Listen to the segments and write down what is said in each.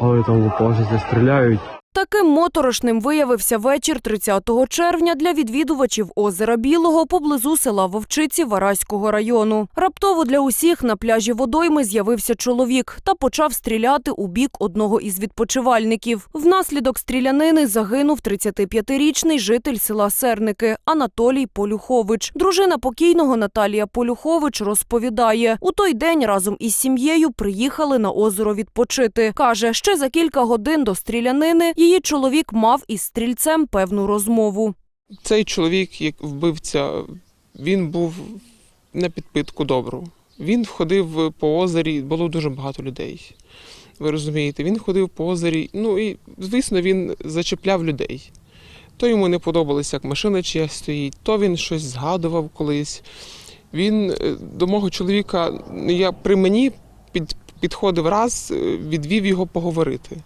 Але там лупашаться, стріляють. Таким моторошним виявився вечір 30 червня для відвідувачів озера Білого поблизу села Вовчиці Вараського району. Раптово для усіх на пляжі водойми з'явився чоловік та почав стріляти у бік одного із відпочивальників. Внаслідок стрілянини загинув 35-річний житель села Серники Анатолій Полюхович. Дружина покійного Наталія Полюхович розповідає, у той день разом із сім'єю приїхали на озеро відпочити. Каже, ще за кілька годин до стрілянини її чоловік мав із стрільцем певну розмову. Цей чоловік, як вбивця, він був на підпитку добру. Він ходив по озері, було дуже багато людей. Ви розумієте, він ходив по озері, ну і, звісно, він зачепляв людей. То йому не подобалося, як машина чия стоїть, то він щось згадував колись. Він е, до мого чоловіка, я при мені під, підходив раз, е, відвів його поговорити.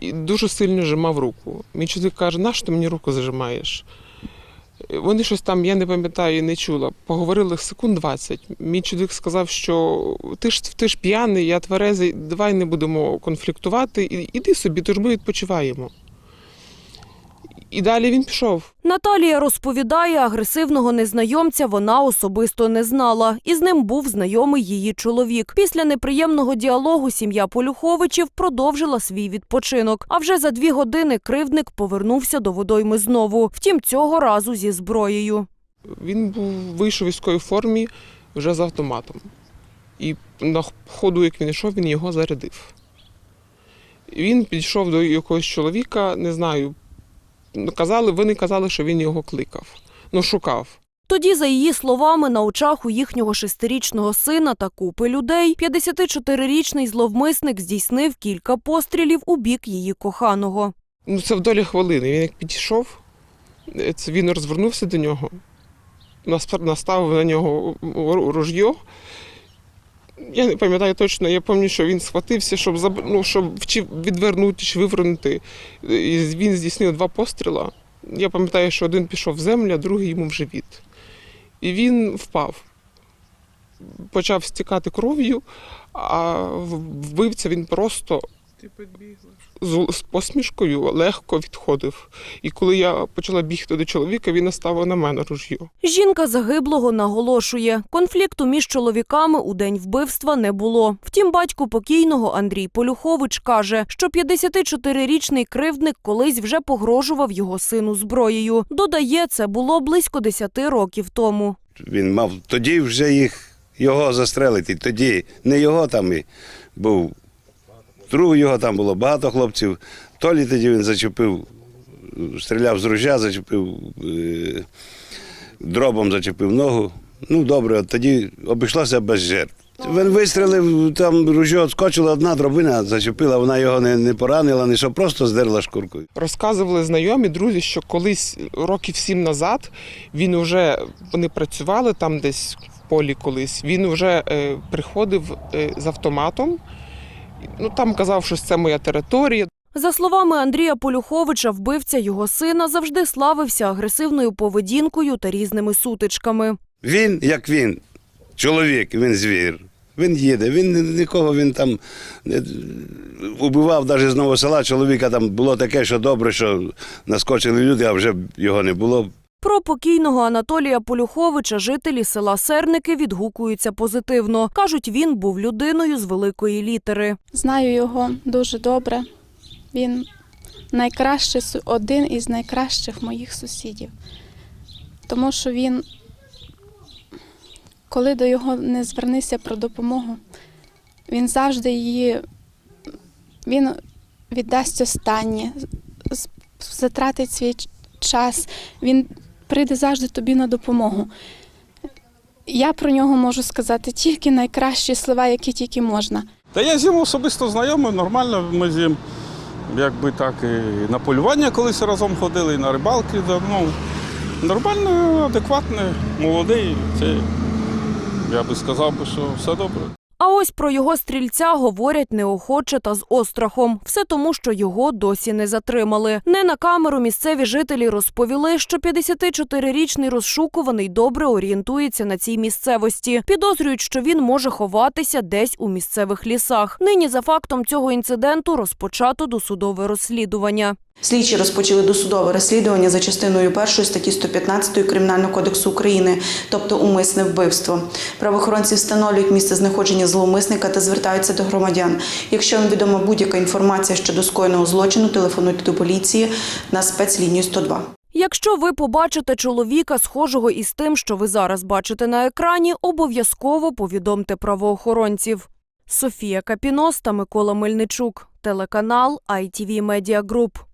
І дуже сильно зжимав руку. Мій чоловік каже, нащо ти мені руку зажимаєш? Вони щось там, я не пам'ятаю, не чула. Поговорили секунд 20. Мій чоловік сказав, що ти ж ти ж п'яний, я тверезий, давай не будемо конфліктувати. Іди собі, тож ми відпочиваємо. І далі він пішов. Наталія розповідає, агресивного незнайомця вона особисто не знала, і з ним був знайомий її чоловік. Після неприємного діалогу сім'я Полюховичів продовжила свій відпочинок. А вже за дві години кривдник повернувся до водойми знову. Втім, цього разу зі зброєю. Він був вийшов у військовій формі вже з автоматом. І на ходу, як він йшов, він його зарядив. Він підійшов до якогось чоловіка, не знаю. Казали, вони казали, що він його кликав, ну шукав. Тоді, за її словами, на очах у їхнього шестирічного сина та купи людей 54-річний зловмисник здійснив кілька пострілів у бік її коханого. Ну, це в долі хвилини. Він як підійшов, це він розвернувся до нього, наставив на нього ру- ружьо. Я не пам'ятаю точно, я пам'ятаю, що він схватився, щоб, ну, щоб чи відвернути, чи вивернути. І він здійснив два постріла. Я пам'ятаю, що один пішов в землю, а другий йому в живіт. І він впав. Почав стікати кров'ю, а вбивця він просто з, з посмішкою легко відходив. І коли я почала бігти до чоловіка, він наставив на мене ружьо. Жінка загиблого наголошує, конфлікту між чоловіками у день вбивства не було. Втім, батько покійного Андрій Полюхович каже, що 54-річний кривдник колись вже погрожував його сину зброєю. Додає, це було близько 10 років тому. Він мав тоді вже їх його застрелити. Тоді не його там і був. Другого його там було багато хлопців. Толі тоді він зачепив, стріляв з ружя, зачепив е, дробом зачепив ногу. Ну добре, тоді обійшлося без жертв. Він вистрілив, там ружьо відскочила, одна дробина зачепила, вона його не, не поранила, ні що просто здерла шкуркою. Розказували знайомі, друзі, що колись років сім назад він вже вони працювали там десь в полі колись. Він вже е, приходив е, з автоматом. Ну там казав, що це моя територія. За словами Андрія Полюховича, вбивця його сина завжди славився агресивною поведінкою та різними сутичками. Він, як він, чоловік, він звір. Він їде, він нікого він там не убивав навіть з нового села. Чоловіка там було таке, що добре, що наскочили люди, а вже його не було. Про покійного Анатолія Полюховича жителі села Серники відгукуються позитивно. Кажуть, він був людиною з великої літери. Знаю його дуже добре. Він найкращий, один із найкращих моїх сусідів. Тому що він, коли до його не звернися про допомогу, він завжди її він віддасть останнє, затратить свій час, він прийде завжди тобі на допомогу. Я про нього можу сказати тільки найкращі слова, які тільки можна. Та я з ним особисто знайомий, нормально. Ми з ним якби так і на полювання колись разом ходили, і на рибалки. да, Ну, нормально, адекватний, молодий. Це, я би сказав, що все добре. А ось про його стрільця говорять неохоче та з острахом. Все тому, що його досі не затримали. Не на камеру місцеві жителі розповіли, що 54-річний розшукуваний добре орієнтується на цій місцевості. Підозрюють, що він може ховатися десь у місцевих лісах. Нині за фактом цього інциденту розпочато досудове розслідування. Слідчі розпочали досудове розслідування за частиною 1 статті 115 Кримінального кодексу України, тобто умисне вбивство. Правоохоронці встановлюють місце знаходження зловмисника та звертаються до громадян. Якщо вам відома будь-яка інформація щодо скоєного злочину, телефонуйте до поліції на спецлінію 102. Якщо ви побачите чоловіка, схожого із тим, що ви зараз бачите на екрані, обов'язково повідомте правоохоронців. Софія Капінос та Микола Мельничук, телеканал ITV Media Group.